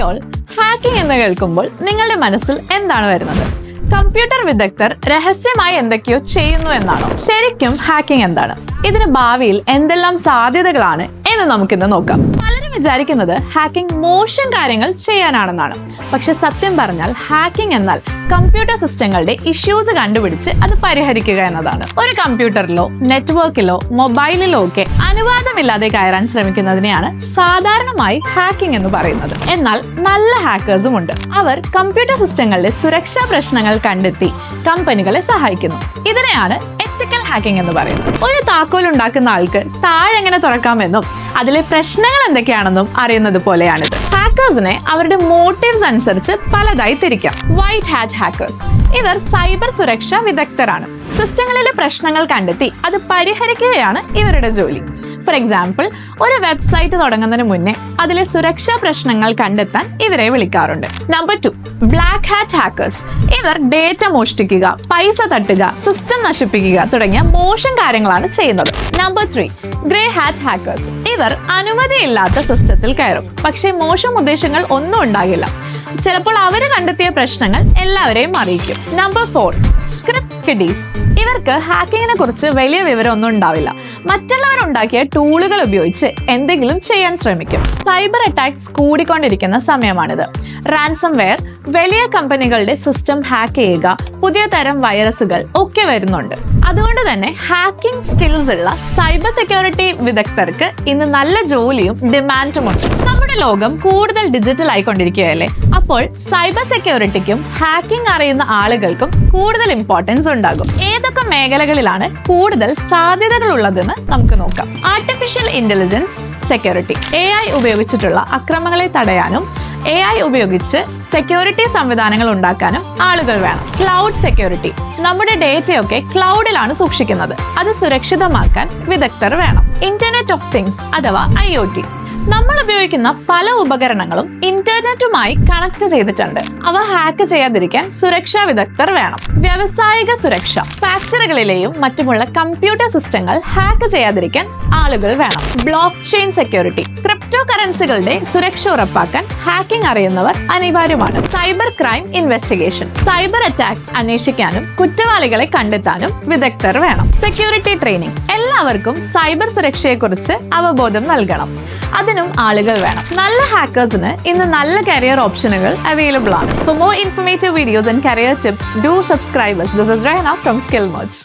Hi all hacking എന്ന് കേൾക്കുമ്പോൾ നിങ്ങളുടെ മനസ്സിൽ എന്താണ് വരുന്നത്? കമ്പ്യൂട്ടർ വിദഗ്ധർ രഹസ്യമായി എന്തൊക്കെയോ ചെയ്യുന്നു എന്നാണോ? ശരിക്കും ഹാക്കിംഗ് എന്താണ്? ഇതിന് ഭാവിയിൽ എന്തെല്ലാം സാധ്യതകളാണ് എന്ന് നമുക്കിന്ന് നോക്കാം? പലരും വിചാരിക്കുന്നത് ഹാക്കിംഗ് മോശം കാര്യങ്ങൾ ചെയ്യാനാണെന്നാണ്. പക്ഷെ സത്യം പറഞ്ഞാൽ ഹാക്കിംഗ് എന്നാൽ കമ്പ്യൂട്ടർ സിസ്റ്റങ്ങളുടെ ഇഷ്യൂസ് കണ്ടുപിടിച്ച് അത് പരിഹരിക്കുക എന്നതാണ്. ഒരു കമ്പ്യൂട്ടറിലോ നെറ്റ്വർക്കിലോ മൊബൈലിലോ ഒക്കെ അനുവാദമില്ലാതെ കയറാൻ ശ്രമിക്കുന്നതിനെയാണ് സാധാരണമായി ഹാക്കിംഗ് എന്ന് പറയുന്നത്. എന്നാൽ നല്ല ഹാക്കേഴ്സും ഉണ്ട്. അവർ കമ്പ്യൂട്ടർ സിസ്റ്റങ്ങളിലെ സുരക്ഷാ പ്രശ്നങ്ങൾ കണ്ടെത്തി കമ്പനികളെ സഹായിക്കുന്നു. ഇതിനെയാണ് എത്തിക്കൽ ഹാക്കിംഗ് എന്ന് പറയുന്നത്. ഒരു താക്കോൽ ഉണ്ടാക്കുന്ന ആൾക്ക് താഴെങ്ങനെ തുറക്കാമെന്നും അതിലെ പ്രശ്നങ്ങൾ എന്തൊക്കെയാണെന്നും അറിയുന്നത് പോലെയാണിത്. ഹാക്കേഴ്സിനെ അവരുടെ മോട്ടീവ്സ് അനുസരിച്ച് പലതായി തിരിക്കാം. വൈറ്റ് ഹാറ്റ് ഹാക്കേഴ്സ് ഇവർ സൈബർ സുരക്ഷാ വിദഗ്ധരാണ്. സിസ്റ്റങ്ങളിലെ പ്രശ്നങ്ങൾ കണ്ടെത്തി അത് പരിഹരിക്കുകയാണ് ഇവരുടെ ജോലി. ഫോർ എക്സാമ്പിൾ ഒരു വെബ്സൈറ്റ് തുടങ്ങുന്നതിന് മുന്നേ അതിലെ സുരക്ഷാ പ്രശ്നങ്ങൾ കണ്ടെത്താൻ ഇവരെ വിളിക്കാറുണ്ട്. Number two black hat hackers ഇവർ ഡേറ്റ മോഷ്ടിക്കുക പൈസ തട്ടുക സിസ്റ്റം നശിപ്പിക്കുക തുടങ്ങിയ മോശം കാര്യങ്ങളാണ് ചെയ്യുന്നത്. Number three grey hat hackers ഇവർ അനുമതിയില്ലാത്ത സിസ്റ്റത്തിൽ കയറും. പക്ഷേ മോശം ഉദ്ദേശങ്ങൾ ഒന്നും ഉണ്ടാകില്ല. ചിലപ്പോൾ അവർ കണ്ടെത്തിയ പ്രശ്നങ്ങൾ എല്ലാവരെയും അറിയിക്കും. നമ്പർ ഫോർ സ്ക്രിപ്റ്റ് കിഡീസ് ഇവർക്ക് ഹാക്കിങ്ങിനെ കുറിച്ച് വലിയ വിവരമൊന്നും ഉണ്ടാവില്ല. മറ്റുള്ളവർ ഉണ്ടാക്കിയ ടൂളുകൾ ഉപയോഗിച്ച് എന്തെങ്കിലും ചെയ്യാൻ ശ്രമിക്കും. സൈബർ അറ്റാക്സ് കൂടിക്കൊണ്ടിരിക്കുന്ന സമയമാണിത്. റാൻസം വെയർ വലിയ കമ്പനികളുടെ സിസ്റ്റം ഹാക്ക് ചെയ്യുക പുതിയ തരം വൈറസുകൾ ഒക്കെ വരുന്നുണ്ട്. അതുകൊണ്ട് തന്നെ ഹാക്കിംഗ് സ്കിൽസ് ഉള്ള സൈബർ സെക്യൂരിറ്റി വിദഗ്ധർക്ക് ഇന്ന് നല്ല ജോലിയും ഡിമാൻഡും ഉണ്ട്. നമ്മുടെ ലോകം കൂടുതൽ ഡിജിറ്റൽ ആയിക്കൊണ്ടിരിക്കുകയല്ലേ? അപ്പോൾ സൈബർ സെക്യൂരിറ്റിക്കും ഹാക്കിംഗ് അറിയുന്ന ആളുകൾക്കും കൂടുതൽ ഇമ്പോർട്ടൻസ് ഉണ്ടാകും. ഏതൊക്കെ മേഖലകളിലാണ് കൂടുതൽ സാധ്യതകൾ ഉള്ളതെന്ന് നമുക്ക് നോക്കാം. Artificial intelligence security A I ഉപയോഗിച്ചിട്ടുള്ള അക്രമങ്ങളെ തടയാനും എ ഐ ഉപയോഗിച്ച് സെക്യൂരിറ്റി സംവിധാനങ്ങൾ ഉണ്ടാക്കാനും ആളുകൾ വേണം. ക്ലൗഡ് സെക്യൂരിറ്റി നമ്മുടെ ഡേറ്റയൊക്കെ ക്ലൗഡിലാണ് സൂക്ഷിക്കുന്നത്. അത് സുരക്ഷിതമാക്കാൻ വിദഗ്ധർ വേണം. ഇന്റർനെറ്റ് ഓഫ് തിങ്സ് അഥവാ ഐ ഒ ടി. നമ്മൾ ഉപയോഗിക്കുന്ന പല ഉപകരണങ്ങളും ഇന്റർനെറ്റുമായി കണക്ട് ചെയ്തിട്ടുണ്ട്. അവ ഹാക്ക് ചെയ്യാതിരിക്കാൻ സുരക്ഷാ വിദഗ്ധർ വേണം. വ്യാവസായിക സുരക്ഷ ഫാക്ടറികളിലെയും മറ്റുമുള്ള കമ്പ്യൂട്ടർ സിസ്റ്റങ്ങൾ ഹാക്ക് ചെയ്യാതിരിക്കാൻ ആളുകൾ വേണം. ബ്ലോക്ക് ചെയിൻ സെക്യൂരിറ്റി ക്രിപ്റ്റോ കറൻസികളുടെ സുരക്ഷ ഉറപ്പാക്കാൻ ഹാക്കിംഗ് അറിയുന്നവർ അനിവാര്യമാണ്. Cyber crime investigation cyber attacks അന്വേഷിക്കാനും കുറ്റവാളികളെ കണ്ടെത്താനും വിദഗ്ധർ വേണം. സെക്യൂരിറ്റി ട്രെയിനിങ് എല്ലാവർക്കും സൈബർ സുരക്ഷയെക്കുറിച്ച് അവബോധം നൽകണം. അതിനും ആളുകൾ വേണം. നല്ല ഹാക്കേഴ്സിന് ഇന്ന് നല്ല കരിയർ ഓപ്ഷനുകൾ അവൈലബിൾ ആണ്. For more informative videos and career tips do subscribers this is Rahana from skill much